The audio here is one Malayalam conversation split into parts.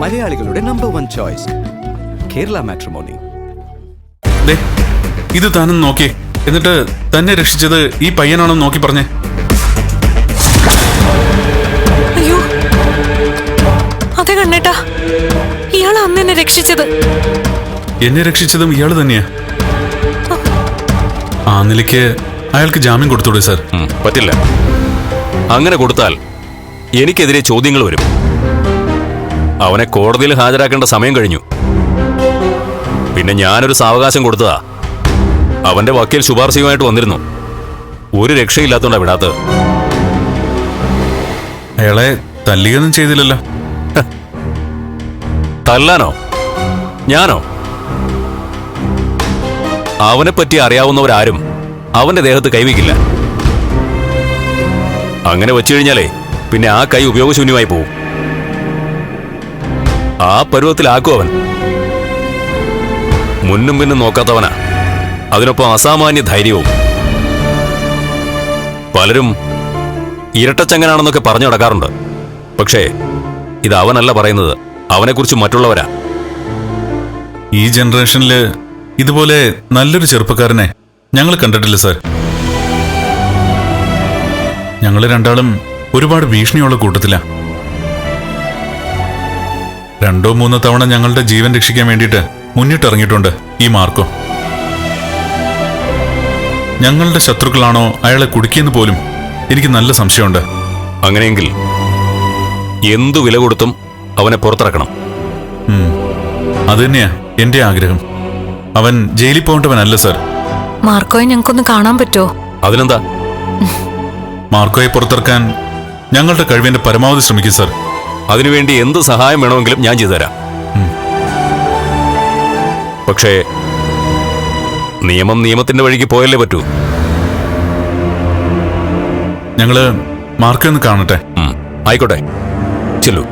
മലയാളികളുടെ number one choice Kerala matrimony ദേ ഇത് താനും നോക്കിയേ എന്നിട്ട് തന്നെ രക്ഷിച്ചത് ഈ പയ്യനാണെന്ന് നോക്കി പറഞ്ഞേ. അയ്യോ. അതെ കണ്ണേട്ടാ. ഇയാൾ അന്ന് എന്നെ രക്ഷിച്ചത്. എന്നെ രക്ഷിച്ചതും ഇയാൾ തന്നെയാ. ആ നിലയ്ക്ക് അയാൾക്ക് ജാമ്യം കൊടുത്തൂടെ സാർ? പറ്റില്ല. അങ്ങനെ കൊടുത്താൽ എനിക്കെതിരെ ചോദ്യങ്ങൾ വരും. അവനെ കോടതിയിൽ ഹാജരാക്കേണ്ട സമയം കഴിഞ്ഞു. പിന്നെ ഞാനൊരു സാവകാശം കൊടുത്തതാ. അവന്റെ വക്കീൽ ശുപാർശയുമായിട്ട് വന്നിരുന്നു. ഒരു രക്ഷയില്ലാത്തോണ്ടാ വിടാത്തത്. അയാളെ തല്ലിയൊന്നും ചെയ്തില്ലല്ലോ. തല്ലാനോ? ഞാനോ? അവനെ പറ്റി അറിയാവുന്നവരാരും അവന്റെ ദേഹത്ത് കൈവയ്ക്കില്ല. അങ്ങനെ വെച്ചു കഴിഞ്ഞാലേ പിന്നെ ആ കൈ ഉപയോഗശൂന്യമായി പോവും. ആ പരുവത്തിലാക്കും അവൻ. മുന്നും പിന്നും നോക്കാത്തവനാ. അതിനൊപ്പം അസാമാന്യ ധൈര്യവും. പലരും ഇരട്ടച്ചങ്ങനാണെന്നൊക്കെ പറഞ്ഞു നടക്കാറുണ്ട്. പക്ഷേ ഇത് അവനല്ല പറയുന്നത്. അവനെക്കുറിച്ച് മറ്റുള്ളവരാ. ഈ ജനറേഷനിൽ ഇതുപോലെ നല്ലൊരു ചെറുപ്പക്കാരനെ ഞങ്ങൾ കണ്ടിട്ടില്ല സാർ. ഞങ്ങൾ രണ്ടാളും ഒരുപാട് ഭീഷണിയുള്ള കൂട്ടത്തിലാ. രണ്ടോ മൂന്നോ തവണ ഞങ്ങളുടെ ജീവൻ രക്ഷിക്കാൻ വേണ്ടിയിട്ട് മുന്നിട്ടിറങ്ങിയിട്ടുണ്ട് ഈ മാർക്കോ. ഞങ്ങളുടെ ശത്രുക്കളാണോ അയാളെ കുടുക്കിയെന്ന് പോലും എനിക്ക് നല്ല സംശയമുണ്ട്. അങ്ങനെയെങ്കിൽ എന്തു വില കൊടുത്തും അവനെ പുറത്തിറക്കണം. അത് അതുതന്നെയാ എന്റെ ആഗ്രഹം. അവൻ ജയിലിൽ പോകേണ്ടവനല്ല സർ. മാർക്കോയെ ഞങ്ങൾക്കൊന്ന് കാണാൻ പറ്റുമോ? അതിനെന്താ? മാർക്കോയെ പുറത്തിറക്കാൻ ഞങ്ങളുടെ കഴിവിന്റെ പരമാവധി ശ്രമിക്കും സാർ. അതിനുവേണ്ടി എന്ത് സഹായം വേണമെങ്കിലും ഞാൻ ചെയ്തുതരാം. പക്ഷേ നിയമം നിയമത്തിന്റെ വഴിക്ക് പോയല്ലേ പറ്റൂ? ഞങ്ങൾ മാർക്കൊന്ന് കാണട്ടെ. ആയിക്കോട്ടെ. ചെല്ലു.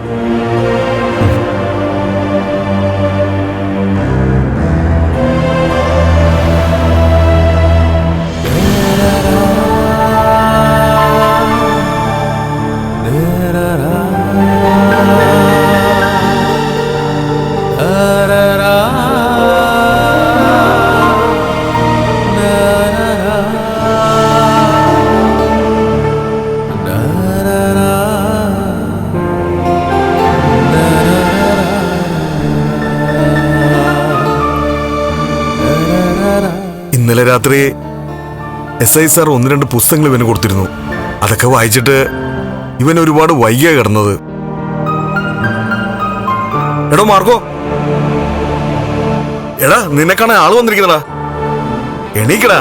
ഇന്നലെ രാത്രി എസ് ഐ സാർ ഒന്ന് രണ്ട് പുസ്തകങ്ങൾ ഇവന് കൊടുത്തിരുന്നു. അതൊക്കെ വായിച്ചിട്ട് ഇവൻ ഒരുപാട് വൈകിയ കിടന്നത്. എടോ മാർക്കോ. എടാ നിന്നെ കാണാൻ ആൾ വന്നിരിക്കുന്നടാ. എണീക്കടാ.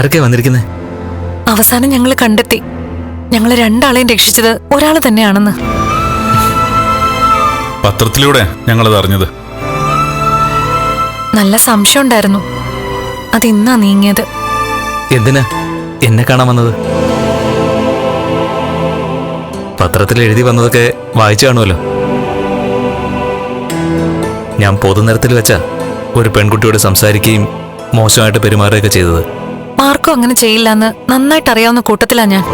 ഇതാരൊക്കെ വന്നിരിക്കുന്നത് അവസാനം ഞങ്ങൾ കണ്ടെത്തി. ഞങ്ങൾ രണ്ടാളെയും രക്ഷിച്ചത് ഒരാൾ തന്നെയാണെന്ന്. പത്രത്തിലൂടെ ഞങ്ങളത് അറിഞ്ഞത്. നല്ല സംശയം ഉണ്ടായിരുന്നു. അത് ഇന്നാ നീങ്ങിയത്. എന്തിനാ? എന്നെ കാണാൻ വന്നത്? പത്രത്തിൽ എഴുതി വന്നതൊക്കെ വായിച്ചു കാണുമല്ലോ. ഞാൻ പൊതുനിരത്തിൽ വെച്ച ഒരു പെൺകുട്ടിയോട് സംസാരിക്കുകയും മോശമായിട്ട് പെരുമാറുകയൊക്കെ ചെയ്തത്. മാർക്കോ അങ്ങനെ ചെയ്യില്ല എന്ന് നന്നായിട്ട് അറിയാവുന്ന കൂട്ടത്തിലാ ഞാൻ.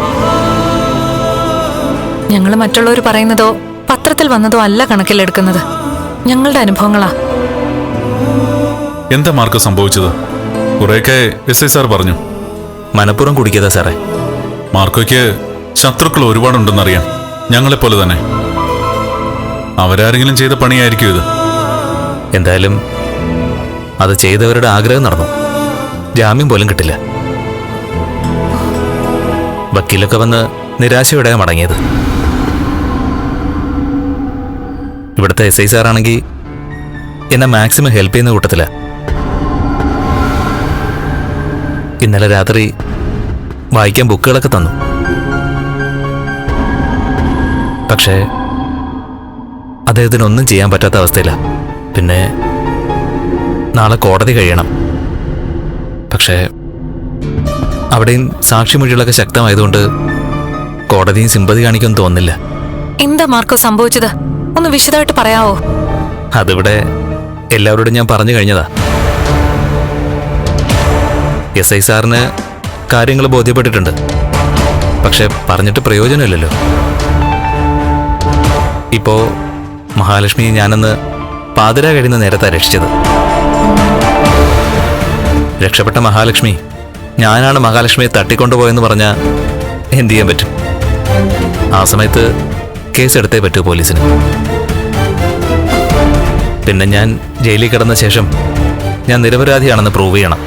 ഞങ്ങൾ മറ്റുള്ളവർ പറയുന്നതോ പത്രത്തിൽ വന്നതോ അല്ല കണക്കിലെടുക്കുന്നത്. ഞങ്ങളുടെ അനുഭവങ്ങളാ. എന്താ മാർക്കോ സംഭവിച്ചത്? കുറെയൊക്കെ എസ് ഐ സാർ പറഞ്ഞു. മനഃപൂർവം കുടിക്കതാ സാറേ. മാർക്കോയ്ക്ക് ശത്രുക്കൾ ഒരുപാടുണ്ടെന്നറിയാം. ഞങ്ങളെപ്പോലെ തന്നെ. അവരാരെങ്കിലും ചെയ്ത പണിയായിരിക്കും ഇത്. എന്തായാലും അത് ചെയ്തവരുടെ ആഗ്രഹം നടന്നു. ജാമ്യം പോലും കിട്ടില്ല. വക്കീലൊക്കെ വന്ന് നിരാശയോടെ മടങ്ങിയത്. ഇവിടുത്തെ എസ് ഐ സാറാണെങ്കിൽ എന്നെ മാക്സിമം ഹെൽപ്പ് ചെയ്യുന്ന കൂട്ടത്തില. ഇന്നലെ രാത്രി വായിക്കാൻ ബുക്കുകളൊക്കെ തന്നു. പക്ഷേ അദ്ദേഹത്തിനൊന്നും ചെയ്യാൻ പറ്റാത്ത അവസ്ഥയില്ല പിന്നെ നാളെ കോടതി കഴിയണം. പക്ഷേ അവിടെയും സാക്ഷിമൊഴികളൊക്കെ ശക്തമായതുകൊണ്ട് കോടതിയും സിമ്പതി കാണിക്കും തോന്നില്ല എന്താ മാർക്കോ സംഭവിച്ചത്? ഒന്ന് വിശദമായിട്ട് പറയാവോ? അതിവിടെ എല്ലാവരോടും ഞാൻ പറഞ്ഞു കഴിഞ്ഞതാ. എസ് ഐ സാറിന് കാര്യങ്ങൾ ബോധ്യപ്പെട്ടിട്ടുണ്ട്. പക്ഷെ പറഞ്ഞിട്ട് പ്രയോജനമില്ലല്ലോ. ഇപ്പോ മഹാലക്ഷ്മി ഞാനെന്ന് പാതിര കഴിയുന്ന നേരത്തെ രക്ഷിച്ചത്. രക്ഷപ്പെട്ട മഹാലക്ഷ്മി ഞാനാണ് മഹാലക്ഷ്മിയെ തട്ടിക്കൊണ്ടുപോയെന്ന് പറഞ്ഞാൽ എന്തു ചെയ്യാൻ പറ്റും? ആ സമയത്ത് കേസ് എടുത്തേ പറ്റൂ പോലീസിന്. പിന്നെ ഞാൻ ജയിലിൽ കിടന്ന ശേഷം ഞാൻ നിരപരാധിയാണെന്ന് പ്രൂവ് ചെയ്യണം.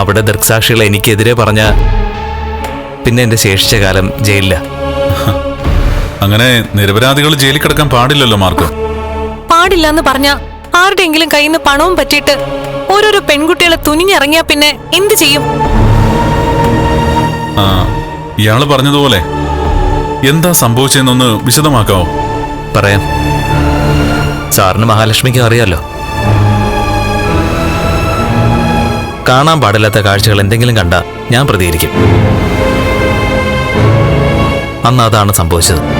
അവിടെ ദൃക്സാക്ഷികൾ എനിക്കെതിരെ പറഞ്ഞ പിന്നെ എന്റെ ശേഷിച്ച കാലം ജയിലില്ല അങ്ങനെ നിരപരാധികൾ ജയിലിൽ കിടക്കാൻ പാടില്ലല്ലോ മാർക്കോ? പാടില്ലെന്ന് പറഞ്ഞ ആരുടെയെങ്കിലും കയ്യിൽ നിന്ന് പണവും പറ്റിയിട്ട് ഓരോരോ പെൺകുട്ടികളെ തുനിഞ്ഞിറങ്ങിയാ പിന്നെ എന്ത് ചെയ്യും? ആ ഇയാൾ പറഞ്ഞതുപോലെ എന്താ സംഭവിച്ചതെന്നൊന്ന് വിശദമാക്കാവോ? പറയാം. സാറിന് മഹാലക്ഷ്മിക്ക് അറിയാലോ. കാണാൻ പാടില്ലാത്ത കാഴ്ചകൾ എന്തെങ്കിലും കണ്ട ഞാൻ പ്രതികരിക്കും. അന്ന് അതാണ് സംഭവിച്ചത്.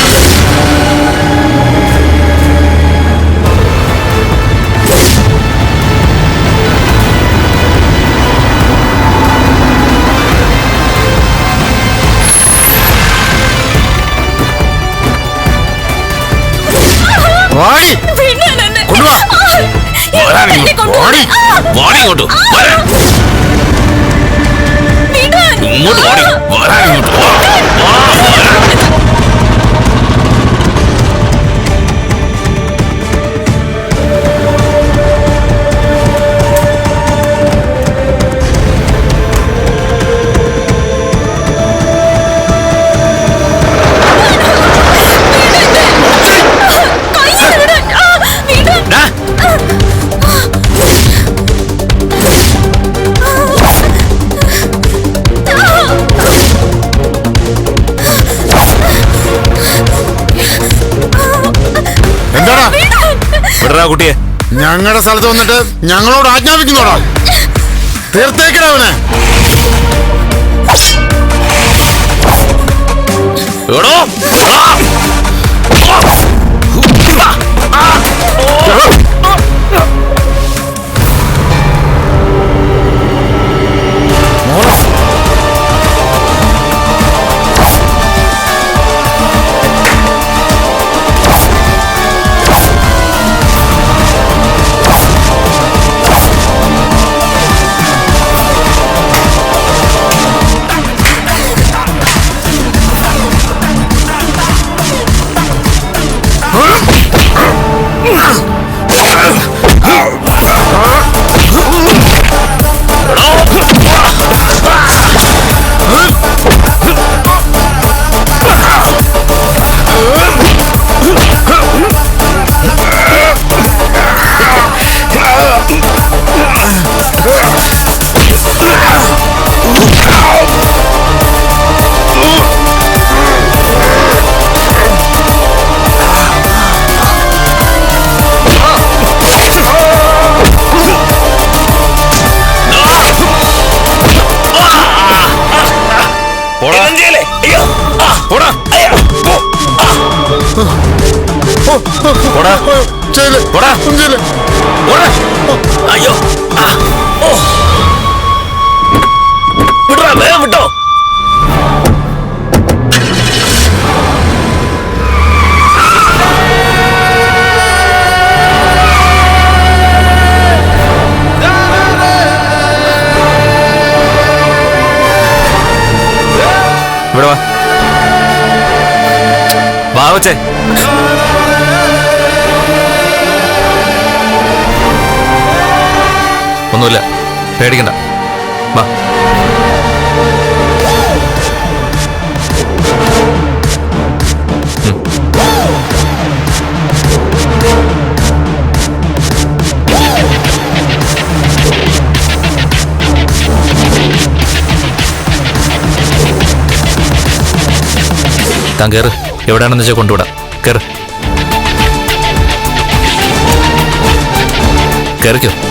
എന്താടാ ഞങ്ങളുടെ സ്ഥലത്ത് വന്നിട്ട് ഞങ്ങളോട് ആജ്ഞാപിക്കുന്നോടാ? തീർത്തേക്കടാ അവനെ. എടോ 뭐라? 쟤네 뭐라? 쟤네 뭐라? 어. 아요 아 어. 뭐라 왜 붙어? 물어봐 마우제 ഒന്നുമില്ല. പേടിക്കണ്ട. വാ. കയറ് എവിടെയാണെന്ന് വെച്ചാൽ കൊണ്ടുവിടാം. കയറ് കയറിക്കോ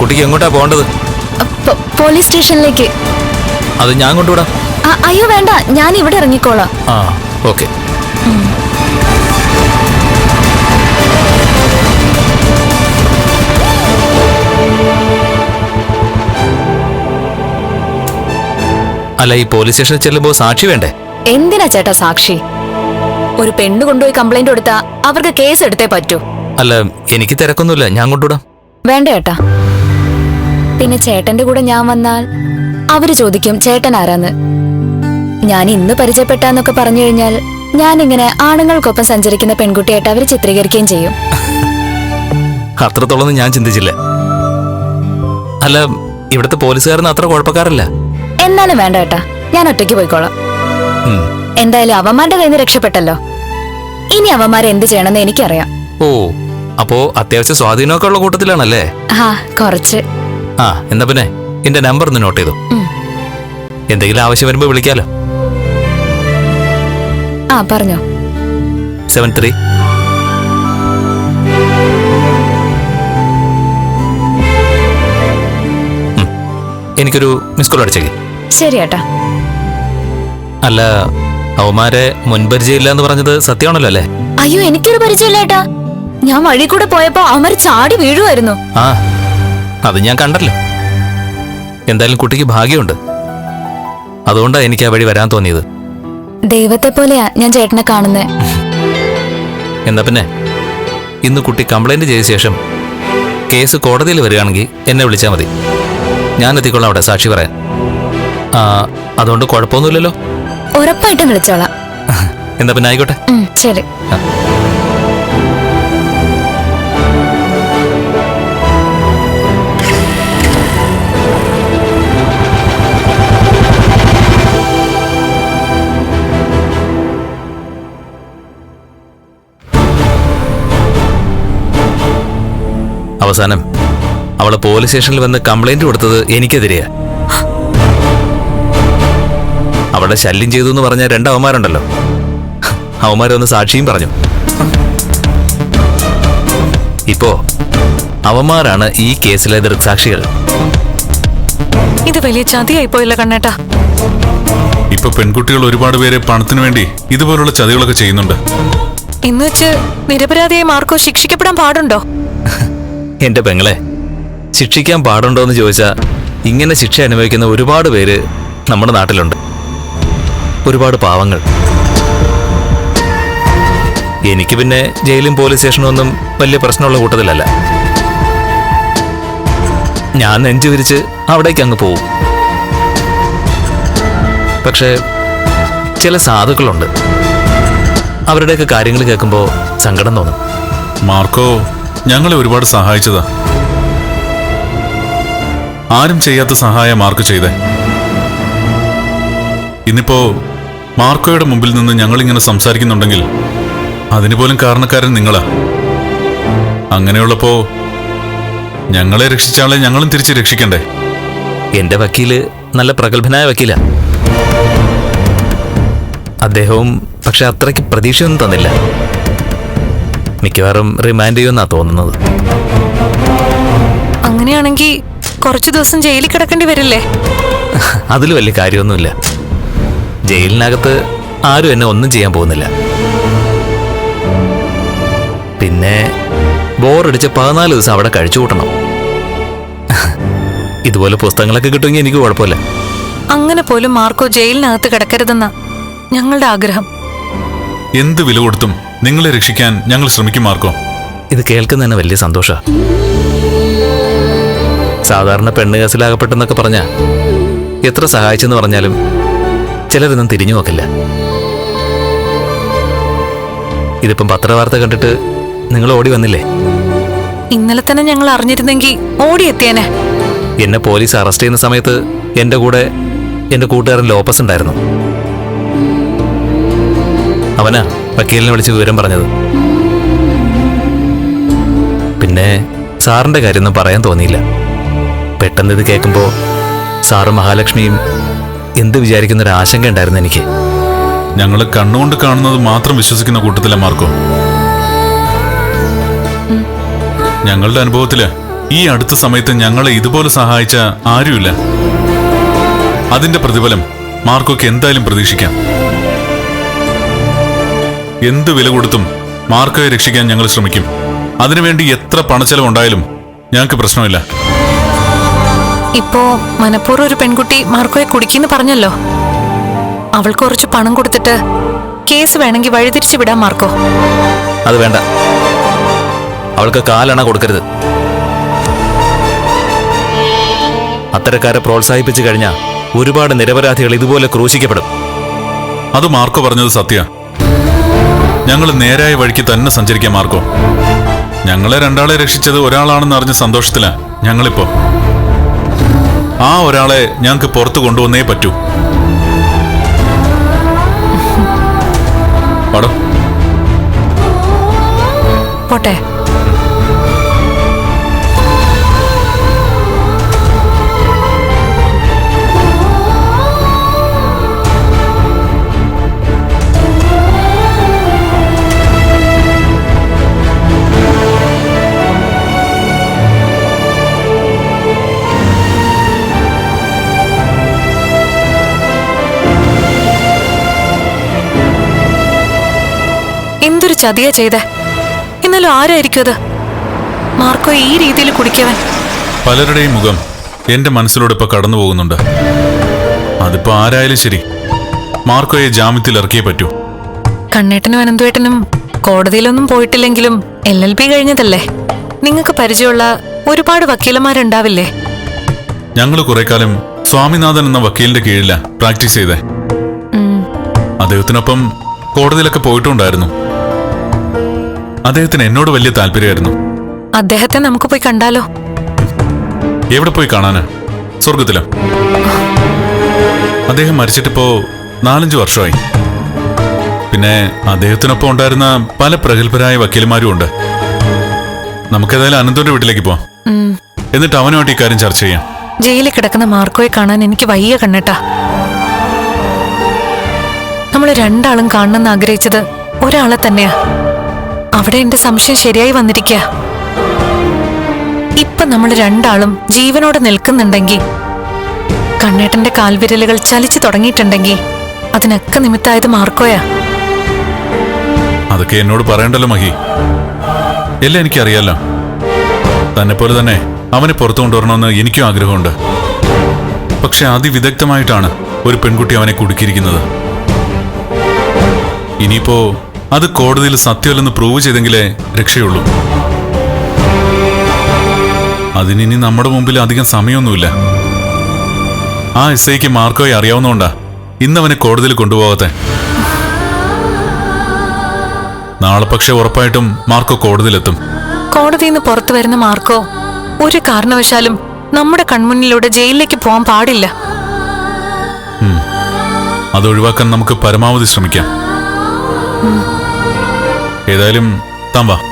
കുട്ടിക്ക് എങ്ങോട്ടാ പോകേണ്ടത്? പോലീസ് സ്റ്റേഷനിലേക്ക്. അത് ഞാൻ കൊണ്ടുവിടാം. അയ്യോ വേണ്ട. ഞാൻ ഇവിടെ ഇറങ്ങിക്കോളാം. ആ ഓക്കെ. അല്ല ഈ പോലീസ് സ്റ്റേഷനിൽ ചെല്ലുമ്പോ സാക്ഷി വേണ്ടേ? എന്തിനാ ചേട്ടാ സാക്ഷി? ഒരു പെണ്ണ് കൊണ്ടുപോയി കംപ്ലൈന്റ് കൊടുത്താ അവർക്ക് കേസ് എടുത്തേ പറ്റൂ. അല്ല എനിക്ക് തിരക്കൊന്നുമില്ല. ഞാൻ കൊണ്ടുവിടാം. വേണ്ട ചേട്ടാ. പിന്നെ ചേട്ടന്റെ കൂടെ ഞാൻ വന്നാൽ? അവർ ചോദിക്കും ചേട്ടൻ ആരാന്ന്? ഞാൻ ഇന്ന് പരിചയപ്പെട്ടാന്നൊക്കെ പറഞ്ഞു കഴിഞ്ഞാൽ ഞാൻ ഇങ്ങനെ ആണുങ്ങൾക്കൊപ്പം സഞ്ചരിക്കുന്ന പെൺകുട്ടിയായിട്ട് അവർ ചിത്രീകരിക്കുകയും ചെയ്യും. അത്രത്തോളം ഞാൻ ചിന്തിച്ചില്ല. അല്ല ഇവിടുത്തെ പോലീസുകാരൻ അത്ര കുഴപ്പക്കാരല്ല. എന്നാലും വേണ്ട ഏട്ടാ ഞാൻ ഒറ്റയ്ക്ക് പോയിക്കോളാം. എന്തായാലും അവന്മാരുടെ കയ്യിൽ നിന്ന് രക്ഷപ്പെട്ടല്ലോ. ഇനി അവന്മാരെ എന്ത് ചെയ്യണമെന്ന് എനിക്കറിയാം. ഓ അപ്പോ അത്യാവശ്യം സ്വാധീനമൊക്കെ ഉള്ള കൂട്ടത്തിലാണല്ലേ? ആ കുറച്ച്. ആ എന്നാ പിന്നെ എന്റെ നമ്പർ ഒന്ന് നോട്ട് ചെയ്തു. എന്തെങ്കിലും ആവശ്യം വരുമ്പോ വിളിക്കാലോ. ആ പറഞ്ഞോ. സെവൻ ത്രീ എനിക്കൊരു മിസ് കോൾ അടിച്ചേക്ക്. ശരി ഏട്ടാ. അല്ല അവന്മാരെ മുൻപരിചയമില്ല എന്ന് പറഞ്ഞത് സത്യമാണല്ലോ അല്ലേ? അയ്യോ എനിക്കൊരു പരിചയമില്ല ഏട്ടാ. ഞാൻ വഴി കൂടെ പോയപ്പോ അവന്മാര് ചാടി വീഴുമായിരുന്നു ആ. അത് ഞാൻ കണ്ടല്ലോ? എന്തായാലും കുട്ടിക്ക് ഭാഗ്യമുണ്ട്. അതുകൊണ്ടാണ് എനിക്ക് ആ വഴി വരാൻ തോന്നിയത്. ദൈവത്തെ പോലെയാ ഞാൻ ചേട്ടനെ കാണുന്നേ. എന്നാ പിന്നെ ഇന്ന് കുട്ടി കംപ്ലൈന്റ് ചെയ്ത ശേഷം കേസ് കോടതിയിൽ വരികയാണെങ്കിൽ എന്നെ വിളിച്ചാൽ മതി. ഞാൻ എത്തിക്കൊള്ളാം അവിടെ സാക്ഷി പറയാൻ. ആ അതുകൊണ്ട് കുഴപ്പമൊന്നുമില്ലല്ലോ. ഉറപ്പായിട്ടും വിളിച്ചോളാം. എന്നാ പിന്നെ ആയിക്കോട്ടെ. ഉം, ശരി. അവസാനം അവൾ പോലീസ് സ്റ്റേഷനിൽ വന്ന് കംപ്ലൈന്റ് കൊടുത്തത് എനിക്കെതിരെയാ. അവളെ ശല്യം ചെയ്തു എന്ന് പറഞ്ഞ രണ്ട് അവന്മാരുണ്ടല്ലോ. അവന്മാരൊന്ന് സാക്ഷിയും പറഞ്ഞു. ഇപ്പോ അവന്മാരാണ് ഈ കേസിലെ ദൃക്സാക്ഷികൾ. ഇത് വലിയ ചതിയായി പോയില്ല കണ്ണേട്ടാ. ഇപ്പൊ പെൺകുട്ടികൾ ഒരുപാട് പേരെ പണത്തിനു വേണ്ടി ഇതുപോലുള്ള ചതികളൊക്കെ ചെയ്യുന്നുണ്ട്. ഇന്ന് വെച്ച് നിരപരാധിയായ മാർക്കോ ശിക്ഷിക്കപ്പെടാൻ പാടുണ്ടോ? എന്റെ പെങ്ങളെ ശിക്ഷിക്കാൻ പാടുണ്ടോ എന്ന് ചോദിച്ചാ ഇങ്ങനെ ശിക്ഷ അനുഭവിക്കുന്ന ഒരുപാട് പേര് നമ്മുടെ നാട്ടിലുണ്ട്. ഒരുപാട് പാവങ്ങൾ. എനിക്ക് പിന്നെ ജയിലും പോലീസ് സ്റ്റേഷനും ഒന്നും വലിയ പ്രശ്നമുള്ള കൂട്ടത്തിലല്ല. ഞാൻ നെഞ്ചു വിരിച്ച് അവിടേക്ക് അങ്ങ് പോവും. പക്ഷേ ചില സാധുക്കളുണ്ട്. അവരുടെയൊക്കെ കാര്യങ്ങൾ കേൾക്കുമ്പോൾ സങ്കടം തോന്നും. മാർക്കോ ഞങ്ങളെ ഒരുപാട് സഹായിച്ചതാ. ആരും ചെയ്യാത്ത സഹായം മാർക്ക് ചെയ്തേ. ഇന്നിപ്പോ മാർക്കോയുടെ മുമ്പിൽ നിന്ന് ഞങ്ങളിങ്ങനെ സംസാരിക്കുന്നുണ്ടെങ്കിൽ അതിന് പോലും കാരണക്കാരൻ നിങ്ങളാ. അങ്ങനെയുള്ളപ്പോ ഞങ്ങളെ രക്ഷിച്ചാളെ ഞങ്ങളും തിരിച്ച് രക്ഷിക്കണ്ടേ? എന്റെ വക്കീൽ നല്ല പ്രഗത്ഭനായ വക്കീല. അദ്ദേഹവും പക്ഷെ അത്രയ്ക്ക് പ്രതീക്ഷയൊന്നും തന്നില്ല. മിക്കവാറും റിമാൻഡ് ചെയ്യുമെന്നാ തോന്നുന്നത്. അങ്ങനെയാണെങ്കിൽ കുറച്ചു ദിവസം ജയിലിൽ കിടക്കേണ്ടി വരില്ലേ? അതിൽ വലിയ കാര്യമൊന്നുമില്ല. ജയിലിനകത്ത് ആരും എന്നെ ഒന്നും ചെയ്യാൻ പോകുന്നില്ല. പിന്നെ ബോറടിച്ച് പതിനാല് ദിവസം അവിടെ കഴിച്ചു കൂട്ടണം. ഇതുപോലെ പുസ്തകങ്ങളൊക്കെ കിട്ടുമെങ്കിൽ എനിക്ക് കുഴപ്പമില്ല. അങ്ങനെ പോലും മാർക്കോ ജയിലിനകത്ത് കിടക്കരുതെന്ന ഞങ്ങളുടെ ആഗ്രഹം. എന്ത് വില കൊടുത്തും നിങ്ങളെ രക്ഷിക്കാൻ ഞങ്ങൾ ശ്രമിക്കും മാർക്കോ. ഇത് കേൾക്കുന്ന തന്നെ വലിയ സന്തോഷ. സാധാരണ പെണ്ണ് കേസിലാകപ്പെട്ടെന്നൊക്കെ പറഞ്ഞ എത്ര സഹായിച്ചെന്ന് പറഞ്ഞാലും ചിലരൊന്നും തിരിഞ്ഞു നോക്കില്ല. ഇതിപ്പം പത്രവാർത്ത കണ്ടിട്ട് നിങ്ങൾ ഓടി വന്നില്ലേ? ഇന്നലെ തന്നെ ഞങ്ങൾ അറിഞ്ഞിരുന്നെങ്കിൽ ഓടിയെത്തിയേനെ. എന്നെ പോലീസ് അറസ്റ്റ് ചെയ്യുന്ന സമയത്ത് എന്റെ കൂടെ എന്റെ കൂട്ടുകാരൻ ലോപ്പസ് ഉണ്ടായിരുന്നു. അവനാ? വക്കീലിനെ വിളിച്ച് വിവരം പറഞ്ഞത്. പിന്നെ സാറിന്റെ കാര്യമൊന്നും പറയാൻ തോന്നിയില്ല. പെട്ടെന്ന് ഇത് കേൾക്കുമ്പോൾ സാറും മഹാലക്ഷ്മിയും എന്ത് വിചാരിക്കുന്ന ഒരു ആശങ്ക ഉണ്ടായിരുന്നു എനിക്ക്. ഞങ്ങൾ കണ്ണുകൊണ്ട് കാണുന്നത് മാത്രം വിശ്വസിക്കുന്ന കൂട്ടത്തിലെ മാർക്കോ. ഞങ്ങളുടെ അനുഭവത്തിൽ ഈ അടുത്ത സമയത്ത് ഞങ്ങളെ ഇതുപോലെ സഹായിച്ച ആരുമില്ല. അതിന്റെ പ്രതിഫലം മാർക്കോക്ക് എന്തായാലും പ്രതീക്ഷിക്കാം. എന്ത് വില കൊടുത്തും മാർക്കോയെ രക്ഷിക്കാൻ ഞങ്ങൾ ശ്രമിക്കും. അതിനുവേണ്ടി എത്ര പണച്ചെലവുണ്ടായാലും ഞങ്ങൾക്ക് പ്രശ്നമില്ല. ഇപ്പോ മനഃപൂർവം ഒരു പെൺകുട്ടി മാർക്കോയെ കുടിക്കുന്നു പറഞ്ഞല്ലോ. അവൾക്ക് കുറച്ച് പണം കൊടുത്തിട്ട് കേസ് വേണമെങ്കിൽ വഴിതിരിച്ചു വിടാൻ മാർക്കോ. അത് വേണ്ട. അവൾക്ക് കാലണ കൊടുക്കരുത്. അത്തരക്കാരെ പ്രോത്സാഹിപ്പിച്ചു കഴിഞ്ഞാൽ ഒരുപാട് നിരപരാധികൾ ഇതുപോലെ ക്രൂശിക്കപ്പെടും. അത് മാർക്കോ പറഞ്ഞത് സത്യ. ഞങ്ങൾ നേരായ വഴിക്ക് തന്നെ സഞ്ചരിക്കാൻ മാർക്കോ. ഞങ്ങളെ രണ്ടാളെ രക്ഷിച്ചത് ഒരാളാണെന്ന് അറിഞ്ഞ സന്തോഷത്തിലാ ഞങ്ങളിപ്പോ. ആ ഒരാളെ ഞങ്ങൾക്ക് പുറത്തു കൊണ്ടുവന്നേ പറ്റൂ. പടം ചതിയാ ചെയ്തേ. എന്നാലും ആരായിരിക്കും അത്? മാർക്കോ ഈ രീതിയിൽ കുടിക്കവൻ. പലരുടെയും മുഖം എന്റെ മനസ്സിലൂടെ ഇപ്പൊ കടന്നു പോകുന്നുണ്ട്. അതിപ്പോ ആരായാലും ശരി. മാർക്കോയെ ജാമ്യത്തിൽ ഇറക്കിയേ പറ്റൂ. കണ്ണേട്ടനും അനന്തുവേട്ടനും കോടതിയിലൊന്നും പോയിട്ടില്ലെങ്കിലും എൽ എൽ പി കഴിഞ്ഞതല്ലേ? നിങ്ങൾക്ക് പരിചയമുള്ള ഒരുപാട് വക്കീലന്മാരുണ്ടാവില്ലേ? ഞങ്ങൾ കുറെ കാലം സ്വാമിനാഥൻ എന്ന വക്കീലിന്റെ കീഴിലാ പ്രാക്ടീസ് ചെയ്തേ. അദ്ദേഹത്തിനൊപ്പം കോടതിയിലൊക്കെ പോയിട്ടുണ്ടായിരുന്നു. അദ്ദേഹത്തിന് എന്നോട് വലിയ താല്പര്യമായിരുന്നു. അദ്ദേഹത്തെ നമുക്ക് പോയി കണ്ടാലോ? എവിടെ പോയി കാണാന്? സ്വർഗത്തിലോ അദ്ദേഹം മരിച്ചിട്ടിപ്പോ നാലഞ്ചു വർഷമായി. പിന്നെ അദ്ദേഹത്തിനൊപ്പം ഉണ്ടായിരുന്ന പല പ്രഗത്ഭരായ വക്കീലന്മാരും ഉണ്ട്. നമുക്കേതായാലും അനന്തന്റെ വീട്ടിലേക്ക് പോവാം. എന്നിട്ട് അവനുമായിട്ട് ഇക്കാര്യം കാര്യം ചർച്ച ചെയ്യാം. ജയിലിൽ കിടക്കുന്ന മാർക്കോയെ കാണാൻ എനിക്ക് വയ്യ കണ്ണേട്ടാ. നമ്മൾ രണ്ടാളും കാണണമെന്ന് ആഗ്രഹിച്ചത് ഒരാളെ തന്നെയാ. അവിടെ എന്റെ സംശയം ശരിയായി വന്നിരിക്ക. ഇപ്പൊ നമ്മൾ രണ്ടാളും ജീവനോടെ നിൽക്കുന്നുണ്ടെങ്കിൽ കണ്ണേട്ടന്റെ കാൽവിരലുകൾ ചലിച്ചു തുടങ്ങിയിട്ടുണ്ടെങ്കിൽ അതിനൊക്കെ നിമിത്തായത് മാർക്കോയാ. അതൊക്കെ എന്നോട് പറയണ്ടല്ലോ മഹി. എല്ലാം എനിക്കറിയാലോ. തന്നെ പോലെ തന്നെ അവനെ പുറത്തു കൊണ്ടുവരണമെന്ന് എനിക്കും ആഗ്രഹമുണ്ട്. പക്ഷെ അതിവിദഗ്ധമായിട്ടാണ് ഒരു പെൺകുട്ടി അവനെ കുടുക്കിയിരിക്കുന്നത്. ഇനിയിപ്പോ അത് കോടതിയിൽ സത്യമല്ലെന്ന് പ്രൂവ് ചെയ്തെങ്കിലേ രക്ഷയുള്ളൂ. അതിനിനി നമ്മുടെ മുമ്പിൽ അധികം സമയമൊന്നുമില്ല. ആ എസ് ഐക്ക് മാർക്കോയെ അറിയാവുന്നതുകൊണ്ടാ ഇന്നവനെ കോടതിയിൽ കൊണ്ടുപോകാത്തെ. നാളെ പക്ഷെ ഉറപ്പായിട്ടും മാർക്കോ കോടതിയിലെത്തും. കോടതിയിൽ നിന്ന് പുറത്തു വരുന്ന മാർക്കോ ഒരു കാരണവശാലും നമ്മുടെ കൺമുന്നിലൂടെ ജയിലിലേക്ക് പോകാൻ പാടില്ല. അത് ഒഴിവാക്കാൻ നമുക്ക് പരമാവധി ശ്രമിക്കാം. ഏതായാലും താൻ വാ.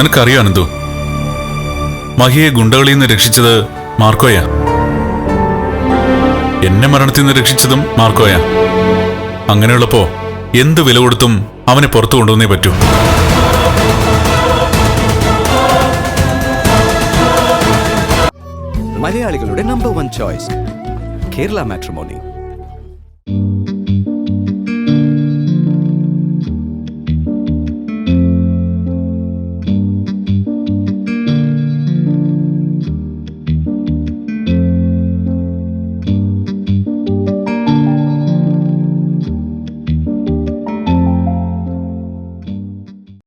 നിനക്കറിയോ അനന്തു മഹിയെ ഗുണ്ടകളിൽ നിന്ന് രക്ഷിച്ചത് മാർക്കോയ. എന്നെ മരണത്തിൽ നിന്ന് രക്ഷിച്ചതും മാർക്കോയ. അങ്ങനെയുള്ളപ്പോ എന്ത് വില കൊടുത്തും അവനെ പുറത്തു കൊണ്ടുവന്നേ പറ്റൂ. മലയാളികളുടെ number one choice Kerala matrimony